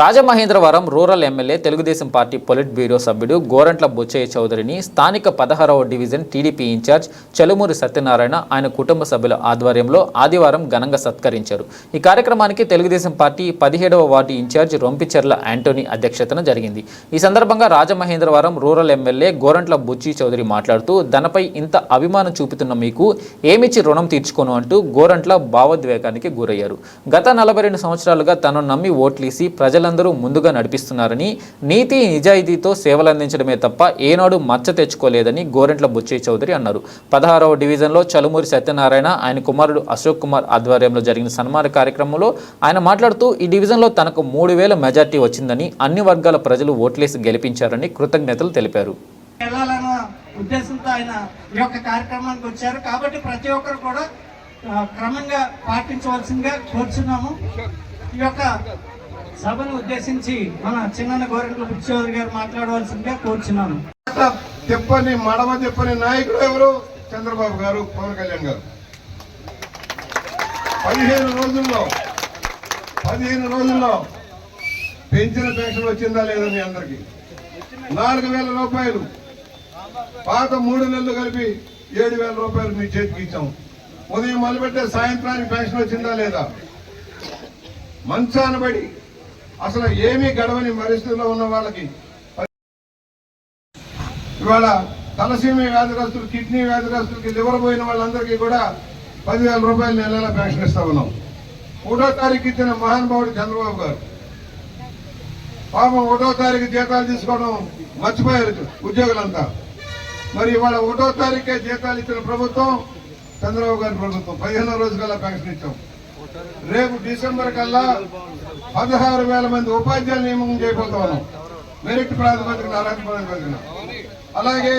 Rajamahendravaram rural MLA Telugu Desam party politburo సభ్యుడు గోరంట్ల బొచ్చయ్య చౌదరిని స్థానిక పదహారవ division TDP in charge Chalumuri Satyanarayana ఆయన కుటుంబ సభ్యుల ఆధ్వర్యంలో ఆదివారం ఘనంగా సత్కరించారు. ఈ కార్యక్రమానికి తెలుగుదేశం పార్టీ పదిహేడవ ward in charge Rompicherla Antony అధ్యక్షతన జరిగింది. ఈ సందర్భంగా రాజమహేంద్రవరం రూరల్ ఎమ్మెల్యే గోరంట్ల బుచ్చి చౌదరి మాట్లాడుతూ ధనపై ఇంత అభిమానం చూపుతున్న మీకు ఏమిచ్చి రుణం తీర్చుకోను అంటూ గోరంట్ల భావోద్వేగానికి గురయ్యారు. గత నలభై రెండు సంవత్సరాలుగా తనను నమ్మి ఓట్లేసి ప్రజల ప్రజలందరూ ముందుగా నడిపిస్తున్నారని నీతి నిజాయితీతో సేవలందించడమే తప్ప ఏనాడు మచ్చ తెచ్చుకోలేదని గోరెంట్ల బుచ్చయ్య చౌదరి అన్నారు. పదహారవ డివిజన్లో చలుమూరి సత్యనారాయణ ఆయన కుమారుడు అశోక్ కుమార్ ఆధ్వర్యంలో జరిగిన సన్మాన కార్యక్రమంలో ఆయన మాట్లాడుతూ ఈ డివిజన్లో తనకు మూడు వేల మెజార్టీ వచ్చిందని అన్ని వర్గాల ప్రజలు ఓట్లేసి గెలిపించారని కృతజ్ఞతలు తెలిపారు. ఉద్దేశంతో ఆయన ఈ యొక్క కార్యక్రమానికి వచ్చారు. కాబట్టి ప్రతి ఒక్కరు కూడా క్రమంగా పాటించవలసిందిగా కోరుచున్నాము. ఈ యొక్క సభను ఉద్దేశించి మన చిన్న గోరెంట్ల బుచ్చోదరి గారు మాట్లాడవలసిందిగా కోరుచున్నాను. తిప్పని మడమ తిప్పని నాయకుడు ఎవరు? చంద్రబాబు గారు పవన్ కళ్యాణ్ గారు. పదిహేను రోజుల్లో పదిహేను రోజుల్లో పెంచిన పెన్షన్ వచ్చిందా లేదా మీ అందరికి? నాలుగు వేల రూపాయలు. పాత మూడు నెలలు కలిపి ఏడు వేల రూపాయలు మీ చేతికి ఇచ్చాం. ఉదయం మొదలుపెట్టే సాయంత్రానికి పెన్షన్ వచ్చిందా లేదా? మంచాన పడి అసలు ఏమీ గడవని పరిస్థితిలో ఉన్న వాళ్ళకి ఇవాళ తలసీమ వ్యాధిగ్రస్తులు కిడ్నీ వ్యాధిగ్రస్తులకి లివర్ పోయిన వాళ్ళందరికీ కూడా పదివేల రూపాయలు నెల నెల పెన్షన్ ఇస్తా ఉన్నాం. ఒకటో తారీఖు ఇచ్చిన మహానుభావుడు చంద్రబాబు గారు. పాపం ఒకటో తారీఖు జీతాలు తీసుకోవడం మర్చిపోయారు ఉద్యోగులంతా. మరి ఇవాళ ఒకటో తారీఖే జీతాలు ఇచ్చిన ప్రభుత్వం చంద్రబాబు గారి ప్రభుత్వం. పదిహేనో రోజు కల్లా పెన్షన్ ఇచ్చాం. రేపు డిసెంబర్ కల్లా పదహారు వేల మంది ఉపాధ్యాయులు నియమనం చేయబోతా ఉన్నాం మెరిట్ ప్రాతిపదికన అర్హత ప్రాతిపదికన అలాగే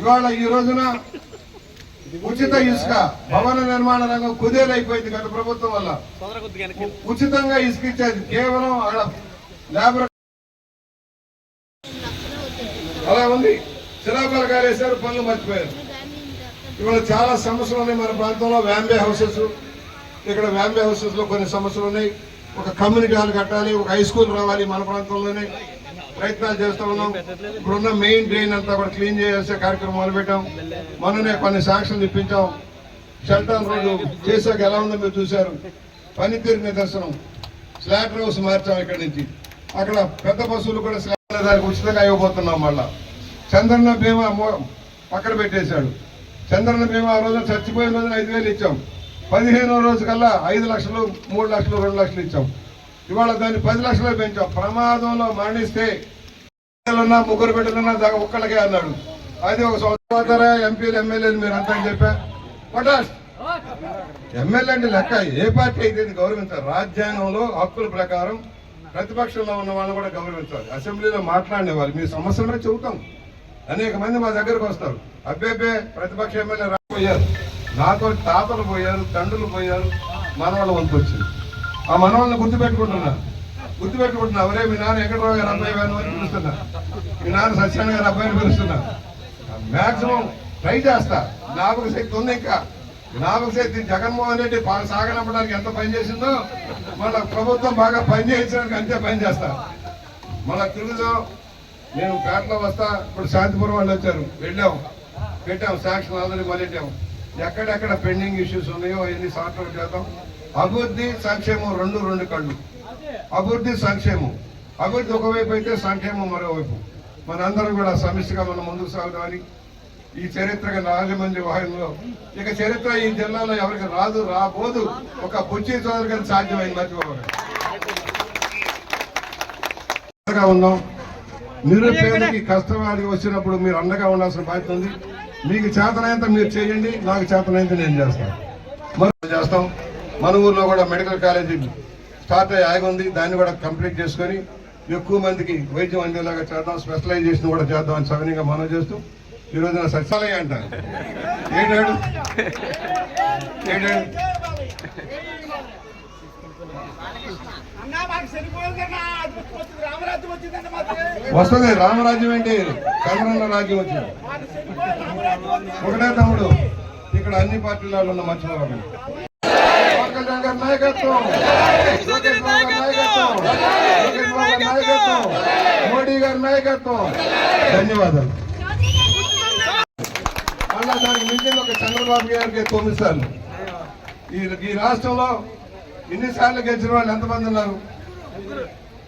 ఇవాళ ఈ రోజున ఉచిత ఇసుక భవన నిర్మాణ రంగం కుదేలైపోయింది గత ప్రభుత్వం వల్ల. ఉచితంగా ఇసుక ఇచ్చేది కేవలం లేబర్ అలా ఉంది. శిలాపలకాలు కాలేశారు పనులు మర్చిపోయారు. ఇవాళ చాలా సమస్యలు ఉన్నాయి మన ప్రాంతంలో. వ్యాంబే హౌసెస్ ఇక్కడ వ్యాంబే హౌసెస్లో కొన్ని సమస్యలు ఉన్నాయి. ఒక కమ్యూనిటీ హాల్ కట్టాలి ఒక హై స్కూల్ రావాలి మన ప్రాంతంలోనే. ప్రయత్నాలు చేస్తూ ఉన్నాం. ఇప్పుడున్న మెయిన్ డ్రైన్ అంతా కూడా క్లీన్ చేసే కార్యక్రమం మొదలుపెట్టాం. మొన్ననే కొన్ని సాక్ష్యం ఇప్పించాం. షెల్టాన్ రోడ్డు చేశాక ఎలా ఉందో మీరు చూశారు. పనితీరు నిదర్శనం. స్లాట్ హౌస్ మార్చాం ఇక్కడ నుంచి. అక్కడ పెద్ద బస్సులు కూడా స్లాట్ దానికి ఉచితంగా ఇవ్వబోతున్నాం మళ్ళా. చంద్రన్న బీమా పక్కన పెట్టేశాడు. చంద్రన్న బీమా ఆ రోజున చచ్చిపోయిన రోజున ఐదు వేలు ఇచ్చాం. పదిహేనో రోజు కల్లా ఐదు లక్షలు మూడు లక్షలు రెండు లక్షలు ఇచ్చాం. ఇవాళ దాన్ని పది లక్షలు పెంచాం. ప్రమాదంలో మరణిస్తే పిల్లలున్నా ముగ్గురు బిడ్డలున్నా దాకా ఒక్కళ్ళకే అన్నాడు. అది ఒక సంవత్సరం ఎంపీలు ఎమ్మెల్యేలు మీరు అంతా చెప్పారు చెప్పా. పటాస్ ఎమ్మెల్యే అంటే లెక్క ఏ పార్టీ అయితే గౌరవించాలి? రాజ్యాంగంలో హక్కుల ప్రకారం ప్రతిపక్షంలో ఉన్న వాళ్ళని కూడా గౌరవించాలి. అసెంబ్లీలో మాట్లాడిన వాళ్ళు మీ సమస్యలనే చెబుతాం. అనేక మంది మా దగ్గరకు వస్తారు. అబ్బేబే ప్రతిపక్ష ఎమ్మెల్యే రాకపోయారు. నాతో తాతలు పోయారు తండ్రులు పోయారు మనవాళ్ళ వంతు వచ్చింది ఆ మనవాళ్ళని గుర్తుపెట్టుకుంటున్నా. గుర్తుపెట్టుకుంటున్నా. అవరే మీ నాన్న వెంకటరావు గారు అబ్బాయి గారు అని పిలుస్తున్నా. మీ నాన్న సత్యనారాయణ గారు అబ్బాయిని పిలుస్తున్నా. మాక్సిమం ట్రై చేస్తా. జ్ఞాపక శక్తి ఉంది ఇంకా. జ్ఞాపక శక్తి జగన్మోహన్ రెడ్డి పా- సాగనంపడానికి ఎంత పని చేసిందో మళ్ళా ప్రభుత్వం బాగా పని చేయించడానికి అంతే పని చేస్తా. మళ్ళా తెలుగులో నేను పేటలో వస్తా. ఇప్పుడు శాంతిపురం వాళ్ళు వచ్చారు. వెళ్ళాము పెట్టాం. సాక్షన్ ఆల్రెడీ మొదలెట్టాం ఎక్కడెక్కడ పెండింగ్ ఇష్యూస్ ఉన్నాయో అవన్నీ సార్ట్ చేద్దాం? అభివృద్ధి సంక్షేమం రెండు రెండు కళ్ళు. అభివృద్ధి సంక్షేమం. అభివృద్ధి ఒకవైపు అయితే సంక్షేమం మరోవైపు. మనందరం కూడా సమిష్టిగా మనం ముందుకు సాగుదామని ఈ చరిత్ర రాజమండ్రి వాహనంలో ఇక చరిత్ర ఈ జిల్లాలో ఎవరికి రాదు రాబోదు. ఒక బుచ్చి చౌదరి గారికి సాధ్యమైంది మర్చిపోవాలి ఉన్నాం. నిరుపేదకి కష్టవాడి వచ్చినప్పుడు మీరు అండగా ఉండాల్సిన బాధ్యత ఉంది. మీకు చేతనైనంత మీరు చేయండి నాకు చేతనైతే నేను చేస్తాను. మరి చేస్తాం. మన ఊర్లో కూడా మెడికల్ కాలేజీ స్టార్ట్ అయ్యి ఆగి ఉంది. దాన్ని కూడా కంప్లీట్ చేసుకొని ఎక్కువ మందికి వైద్యం అందేలాగా చేద్దాం స్పెషలైజేషన్ కూడా చేద్దాం అని సవినీయంగా మనం చేస్తూ ఈ రోజున సచివాలయం అంట ఏంటాడు ఏంటాడు వస్తుంది. రామరాజ్యం ఏంటి? చంద్రన్న రాజ్యం వచ్చింది. ఒకటే తమ్ముడు. ఇక్కడ అన్ని పార్టీలలో ఉన్న గారి నాయకత్వం. బాబు గారి నాయకత్వం. ధన్యవాదాలు. మళ్ళా దానికి మించిన ఒక చంద్రబాబు గారికి తొమ్మిది సార్లు. ఈ ఈ రాష్ట్రంలో ఎన్నిసార్లు గెలిచిన వాళ్ళు ఎంతమంది ఉన్నారు?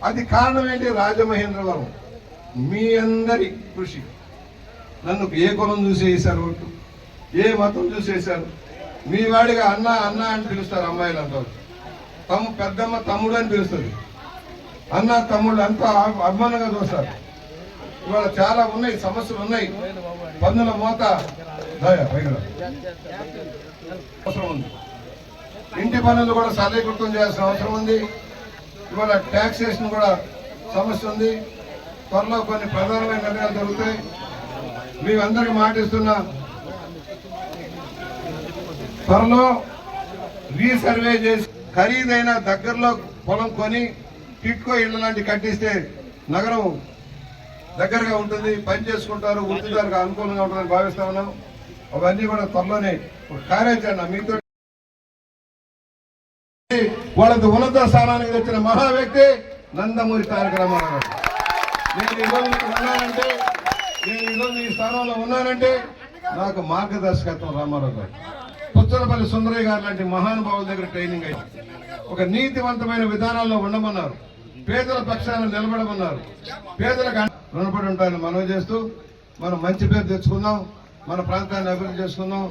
అది కారణం ఏంటి? రాజమహేంద్రవరం మీ అందరి కృషి. నన్ను ఏ కులం చూసి వేశారు ఓటు ఏ మతం చూసి వేశారు మీ వాడిగా అన్న అన్న అని పిలుస్తారు అమ్మాయిలు అంటారు తమ పెద్దమ్మ తమ్ముడు అని పిలుస్తుంది అన్న తమ్ముడు అంతా అభిమానంగా చూస్తారు. ఇవాళ చాలా ఉన్నాయి సమస్యలు ఉన్నాయి. పన్నుల మోత. దయ, అవసరం ఉంది. ఇంటి పనులు కూడా సరళీకృతం చేయాల్సిన అవసరం ఉంది. ఇవాళ ట్యాక్సేషన్ కూడా సమస్య ఉంది. త్వరలో కొన్ని ప్రధానమైన నిర్ణయాలు జరుగుతాయి. మేమందరికీ మాటిస్తున్నా త్వరలో రీసర్వే చేసి ఖరీదైన దగ్గరలో పొలం కొని టిట్కో ఇళ్ళ లాంటి కట్టిస్తే నగరం దగ్గరగా ఉంటుంది పని చేసుకుంటారు వృత్తిదారులకు అనుకూలంగా ఉంటుందని భావిస్తా ఉన్నాం. అవన్నీ కూడా త్వరలోనే ఒక కార్యాచరణ మీతో వాళ్ళది ఉన్నత స్థానానికి తెచ్చిన మహా వ్యక్తి నందమూరి తారక రామారావు. గారు. నేను ఈరోజు ఉన్నానంటే నేను ఈరోజు ఈ స్థానంలో ఉన్నానంటే నాకు మార్గదర్శకత్వం రామారావు గారు. పుచ్చలపల్లి సుందరయ్య గారు లాంటి మహానుభావుల దగ్గర ట్రైనింగ్ అయింది ఒక నీతివంతమైన విధానాల్లో ఉండమన్నారు. పేదల పక్షాన నిలబడమన్నారు. పేదలకు రుణపడి ఉంటారని మనవి చేస్తూ మనం మంచి పేరు తెచ్చుకుందాం మన ప్రాంతాన్ని అభివృద్ధి చేసుకుందాం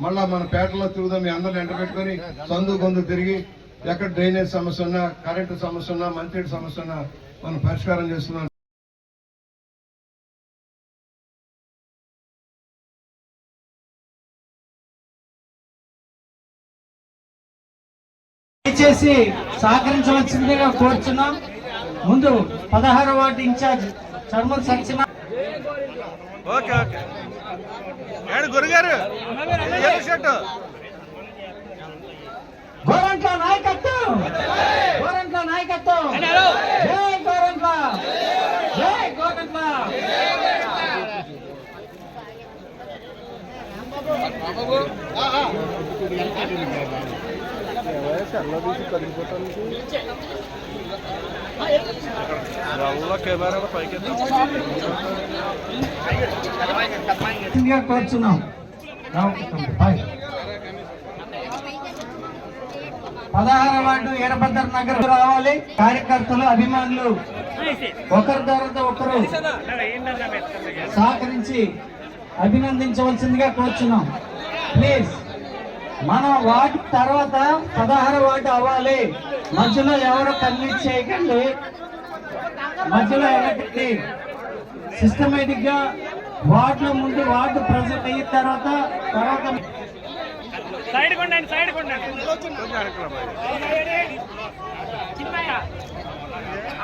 మళ్ళా మన పేటలో తిరుగుదాం మీ అందరిని ఎంటబెట్టుకొని సందు కొందు తిరిగి ఎక్కడ డ్రైనేజ్ సమస్య ఉన్నా కరెంటు సమస్య ఉన్నా మంచినీటి సమస్య ఉన్నా మనం పరిష్కారం చేస్తున్నాం. దయచేసి సహకరించవలసిందిగా కోరుచున్నాం. ముందు పదహారు వార్డు ఇన్ఛార్జ్ చర్మల్ సత్యన ఓకే ఓకే. ఏడు గురుగారు గోరంట్ల నాయకత్వం గోరంట్ల నాయకత్వం జై గోరంట్ల జై గోరంట్ల కోరుచున్నాం పదహారు వార్డు వీరభద్ర నగర్ రావాలి. కార్యకర్తలు అభిమానులు ఒకరి తర్వాత ఒకరు సహకరించి అభినందించవలసిందిగా కోరుచున్నాం. ప్లీజ్ మన వార్డు తర్వాత పదహారు వార్డు అవ్వాలి. మధ్యలో ఎవరు కన్విన్స్ చేయకండి. మధ్యలో ఎవరికి సిస్టమేటిక్గా వార్డులో ముందు వార్డు ప్రజెంట్ అయిన తర్వాత తర్వాత సైడ్ కొండండి సైడ్ కొండండి.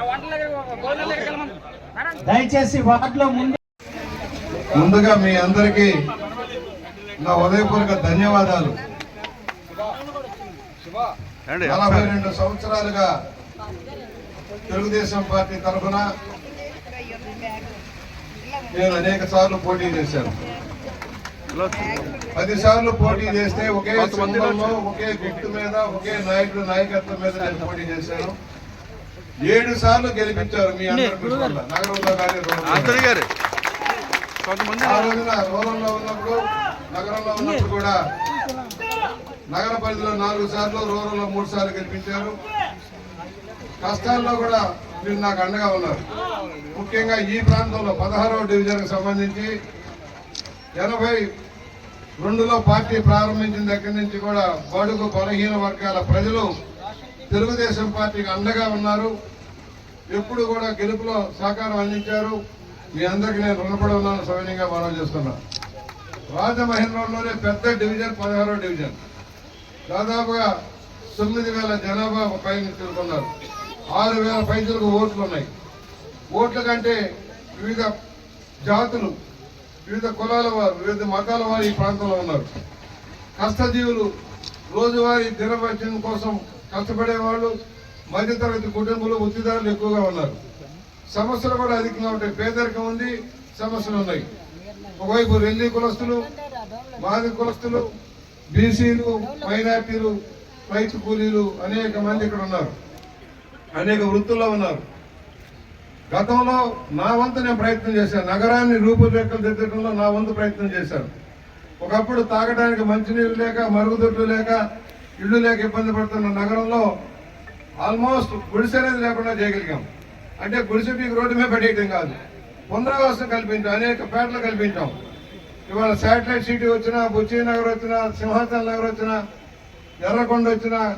వంటల. దయచేసి వార్డులో ముందు ముందుగా మీ అందరికీ నా ఉదయపూర్వక ధన్యవాదాలు. నలభై రెండు సంవత్సరాలుగా తెలుగుదేశం పార్టీ తరఫున నేను అనేక సార్లు పోటీ చేశాను. పది సార్లు పోటీ చేస్తే ఒకే సింబల్లో ఒకే వ్యక్తి మీద ఒకే నాయకుడు నాయకత్వం మీద నేను పోటీ చేశాను ఏడు సార్లు గెలిపించారు మీ అందరి. నగరంలో. గారు కొంతమంది ఆ రోజున రూరల్లో ఉన్నప్పుడు నగరంలో ఉన్నప్పుడు కూడా నగర పరిధిలో నాలుగు సార్లు రూరల్లో మూడు సార్లు గెలిపించారు కష్టాల్లో కూడా మీరు నాకు అండగా ఉన్నారు ముఖ్యంగా ఈ ప్రాంతంలో పదహారవ డివిజన్కి సంబంధించి ఎనభై రెండులో పార్టీ ప్రారంభించిన దగ్గర నుంచి కూడా బడుగు బలహీన వర్గాల ప్రజలు తెలుగుదేశం పార్టీకి అండగా ఉన్నారు. ఎప్పుడు కూడా గెలుపులో సహకారం అందించారు. మీ అందరికీ నేను రుణపడి ఉన్నాను. సవినీయంగా మనం చేస్తున్నా. రాజమహేంద్రంలోనే పెద్ద డివిజన్ పదహారో డివిజన్. దాదాపుగా తొమ్మిది వేల జనాభా పైన తిరుగుతున్నారు. ఆరు వేల పైసలకు ఓట్లు ఉన్నాయి. ఓట్ల కంటే వివిధ జాతులు వివిధ కులాల వారు వివిధ మతాల వారు ఈ ప్రాంతంలో ఉన్నారు. కష్టజీవులు రోజువారీ దినభత్యం కోసం కష్టపడే వాళ్ళు మధ్యతరగతి కుటుంబంలో వృత్తిదారులు ఎక్కువగా ఉన్నారు. సమస్యలు కూడా అధికంగా ఉంటాయి పేదరికం ఉంది సమస్యలు ఉన్నాయి. ఒకవైపు రెల్లి కులస్తులు మాది కులస్తులు బీసీలు మైనార్టీలు రైతు కూలీలు అనేక మంది ఇక్కడ ఉన్నారు. అనేక వృత్తుల్లో ఉన్నారు. గతంలో నా వంతు నేను ప్రయత్నం చేశాను. నగరాన్ని రూపురేఖలు దిద్దడంలో నా వంతు ప్రయత్నం చేశాను. ఒకప్పుడు తాగడానికి మంచినీళ్ళు లేక మరుగుదొడ్లు లేక ఇళ్ళు లేక ఇబ్బంది పడుతున్న నగరంలో ఆల్మోస్ట్ గుడిసె అనేది లేకుండా చేయగలిగాం. అంటే గుడిసె మీకు రోడ్డు మీద పడేయటం కాదు. పునరావాసం కల్పించాం. అనేక పేటలు కల్పించాం. ఇవాళ శాటిలైట్ సిటీ వచ్చినా బుచ్చి నగర్ వచ్చినా సింహాచల్ నగర్ వచ్చినా ఎర్రకొండ వచ్చినా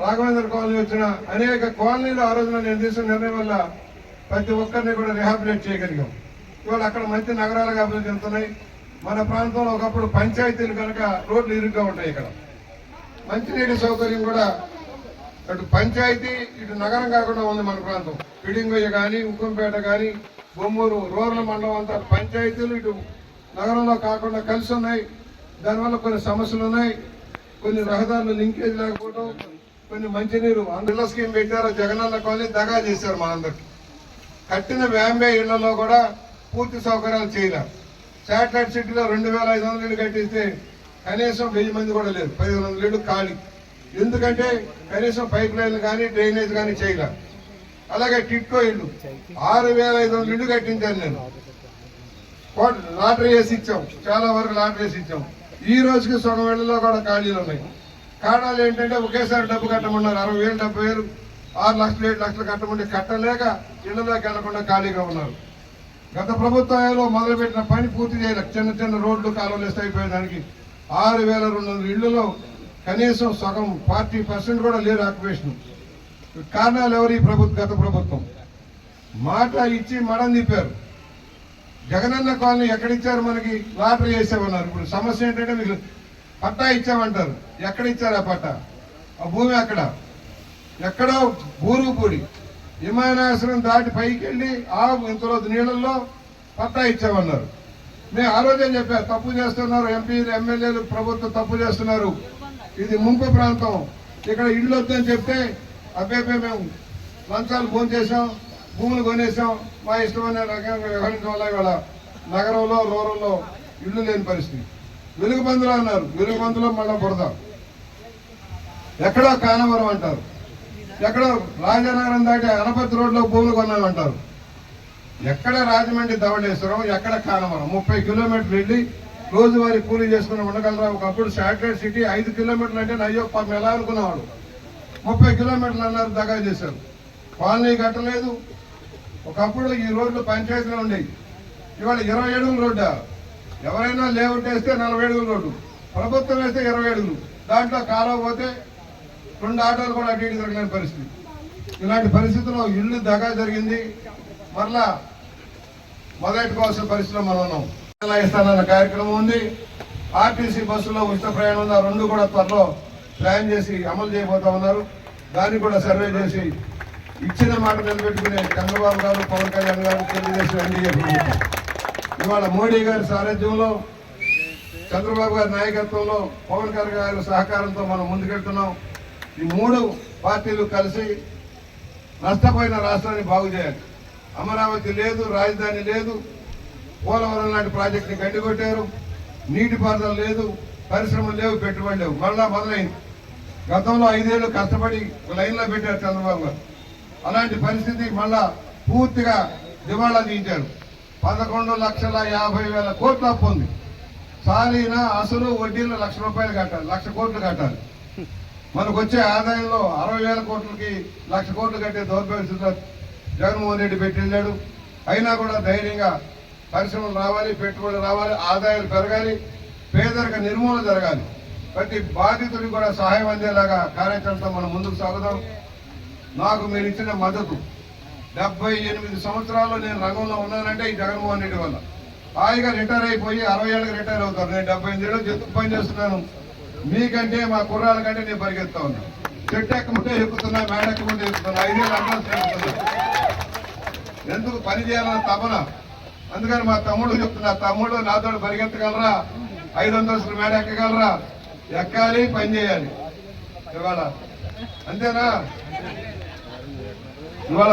రాఘవేంద్ర కాలనీ వచ్చినా అనేక కాలనీలు ఆ రోజున నేను తీసుకున్న నిర్ణయం వల్ల ప్రతి ఒక్కరిని కూడా రిహాబిలేట్ చేయగలిగాం. ఇవాళ అక్కడ మంచి నగరాలుగా అభివృద్ధి చెందుతున్నాయి. మన ప్రాంతంలో ఒకప్పుడు పంచాయతీలు కనుక రోడ్లు ఇరుగ్గా ఉంటాయి ఇక్కడ. మంచినీటి సౌకర్యం కూడా అటు పంచాయతీ ఇటు నగరం కాకుండా ఉంది మన ప్రాంతం. పిడింగొయ్య కానీ ఉక్కంపేట కానీ బొమ్మూరు రూరల్ మండలం అంతా పంచాయతీలు ఇటు నగరంలో కాకుండా కలిసి ఉన్నాయి. దానివల్ల కొన్ని సమస్యలు ఉన్నాయి. కొన్ని రహదారులు లింకేజ్ లేకపోవడం కొన్ని మంచినీరు అందులో స్కీమ్ పెట్టారు. జగనన్న కాలనీ దగా చేశారు మా అందరికి. కట్టిన వ్యాంబే ఇళ్ళలో కూడా పూర్తి సౌకర్యాలు చేయలేరు శాటిలైట్ సిటీలో రెండు వేల ఐదు వందల ఇళ్ళు కట్టిస్తే కనీసం వెయ్యి మంది కూడా లేదు పదిహేను వందల ఇళ్ళు ఖాళీ. ఎందుకంటే కనీసం పైప్ లైన్లు కానీ డ్రైనేజ్ కానీ చేయలేరు అలాగే టిట్కో ఇల్లు ఆరు వేల ఐదు వందల ఇళ్ళు కట్టించాను నేను. లాటరీ వేసి ఇచ్చాం. చాలా వరకు లాటరీ వేసి ఇచ్చాం. ఈ రోజుకి సగం ఇళ్ళలో కూడా ఖాళీలు ఉన్నాయి. కారణాలు ఏంటంటే ఒకేసారి డబ్బు కట్టమన్నారు. అరవై వేలు డెబ్బై వేలు ఆరు లక్షలు ఏడు లక్షలు కట్టమంటే కట్టలేక ఇళ్ళలోకి వెళ్ళకుండా ఖాళీగా ఉన్నారు. గత ప్రభుత్వంలో మొదలుపెట్టిన పని పూర్తి చేయలేదు చిన్న చిన్న రోడ్లు కాలువలు వేస్తే అయిపోయేదానికి ఆరు వేల రెండు వందల ఇళ్ళలో కనీసం సగం ఫార్టీ పర్సెంట్ కూడా లేరు ఆక్యుపేషన్. కారణాలు ఎవరు ఈ ప్రభుత్వం గత ప్రభుత్వం? మాట ఇచ్చి మడం తిప్పారు. జగనన్న కాలనీ ఎక్కడిచ్చారు మనకి? లాటరీ చేసామన్నారు ఇప్పుడు సమస్య ఏంటంటే మీకు పట్టా ఇచ్చామంటారు. ఎక్కడ ఇచ్చారు ఆ పట్టా? ఆ భూమి అక్కడ. ఎక్కడో బూరుగుపూడి విమానాశ్రయం దాటి పైకి వెళ్ళి ఆ ఇంతలో నీళ్ళల్లో పట్టా ఇచ్చామన్నారు. మేము ఆ రోజే చెప్పారు? తప్పు చేస్తున్నారు. ఎంపీలు ఎమ్మెల్యేలు ప్రభుత్వం తప్పు చేస్తున్నారు. ఇది ముంపు ప్రాంతం. ఇక్కడ ఇల్లు వద్దని చెప్తే అబ్బాయి మేము లంచాలు ఫోన్ చేసాం భూములు కొనేసాం మా ఇష్టమైన రకంగా వ్యవహరించడం వల్ల ఇవాళ నగరంలో రూరల్లో ఇల్లు లేని పరిస్థితి. వెలుగుబందులు అన్నారు. వెలుగు మళ్ళీ మళ్ళా బురద ఎక్కడో కానవరం అంటారు. ఎక్కడో రాజానగరం దాటి అనపతి రోడ్లో భూములు కొన్నామంటారు. ఎక్కడ రాజమండ్రి ధవళేశ్వరం ఎక్కడ కానవరం. ముప్పై కిలోమీటర్లు వెళ్ళి రోజువారి కూలీ చేసుకుని ఉండగలరా? ఒకప్పుడు శాటిలైట్ సిటీ ఐదు కిలోమీటర్లు అంటే అయ్యో పాపం ఎలా అనుకున్నవాడు ముప్పై కిలోమీటర్లు అన్నారు దగా చేశారు. కాలనీ కట్టలేదు. ఒకప్పుడు ఈ రోడ్లు పంచాయతీలో ఉండేవి. ఇవాళ ఇరవై అడుగుల రోడ్డా? ఎవరైనా లేఅవుట్ వేస్తే నలభై అడుగుల రోడ్డు. ప్రభుత్వం వేస్తే ఇరవై అడుగులు దాంట్లో కాలువ పోతే రెండు ఆటోలు కూడా అటు ఇటు తిరగలేని పరిస్థితి. ఇలాంటి పరిస్థితుల్లో ఇల్లు దగా జరిగింది. మరలా మొదలెట్టుకోవాల్సిన పరిస్థితిలో మనం ఉన్నాం. ఇస్తానన్న కార్యక్రమం ఉంది. ఆర్టీసీ బస్సులో ఉచిత ప్రయాణం ఉంది ఆ రెండు కూడా త్వరలో ప్లాన్ చేసి అమలు చేయబోతా ఉన్నారు. దాన్ని కూడా సర్వే చేసి ఇచ్చిన మాట నిలబెట్టుకునే చంద్రబాబు గారు పవన్ కళ్యాణ్ గారు తెలుగుదేశం ఎన్డీఏ ప్రభుత్వం. ఇవాళ మోడీ గారి సారథ్యంలో చంద్రబాబు గారి నాయకత్వంలో పవన్ కళ్యాణ్ గారి సహకారంతో మనం ముందుకెళ్తున్నాం. ఈ మూడు పార్టీలు కలిసి నష్టపోయిన రాష్ట్రాన్ని బాగు చేయాలి. అమరావతి లేదు రాజధాని లేదు పోలవరం లాంటి ప్రాజెక్టుని గడ్డికొట్టారు నీటిపారుదల లేదు పరిశ్రమలు లేవు పెట్టుబడి లేవు. మళ్ళా మొదలైంది. గతంలో ఐదేళ్ళు కష్టపడి లైన్లో పెట్టారు చంద్రబాబు గారు. అలాంటి పరిస్థితి మళ్ళా పూర్తిగా దివాళా తీయించారు. పదకొండు లక్షల యాభై వేల కోట్ల అప్పు ఉంది. సాలీన అసలు వడ్డీలు లక్ష రూపాయలు కట్టాలి లక్ష కోట్లు కట్టాలి. మనకు వచ్చే ఆదాయంలో అరవై వేల కోట్లకి లక్ష కోట్లు కట్టే దౌర్భాగ్య జగన్మోహన్ రెడ్డి పెట్టిళ్ళాడు అయినా కూడా ధైర్యంగా పరిశ్రమలు రావాలి పెట్టుబడులు రావాలి ఆదాయాలు పెరగాలి పేదరిక నిర్మూలన జరగాలి. ప్రతి బాధితుడికి కూడా సహాయం అందేలాగా కార్యాచరణతో మనం ముందుకు సాగుదాం. నాకు మీరు ఇచ్చిన మద్దతు డెబ్బై ఎనిమిది సంవత్సరాల్లో నేను రంగంలో ఉన్నానంటే ఈ జగన్మోహన్ రెడ్డి వల్ల. హాయిగా రిటైర్ అయిపోయి అరవై ఏళ్ళకి రిటైర్ అవుతారు. నేను డెబ్బై ఎనిమిది ఏళ్ళు పనిచేస్తున్నాను పని చేస్తున్నాను. మీకంటే మా కుర్రాల కంటే నేను పరిగెత్తా ఉన్నా. చెట్టు ఎక్కముంటే ఎక్కుతున్నా మేడ ఎక్కముంటే ఎక్కుతున్నా ఐదేళ్ళు అడ్వాన్స్ ఎక్కుతున్నా ఎందుకు పని చేయాలన్న తపన? అందుకని మా తమ్ముడు చెప్తున్నా తమ్ముడు నాతో పరిగెత్తగలరా? ఐదు వందల మేడ ఎక్కగలరా ఎక్కాలి పని చేయాలి. ఇవాళ అంతేనా? ఇవాళ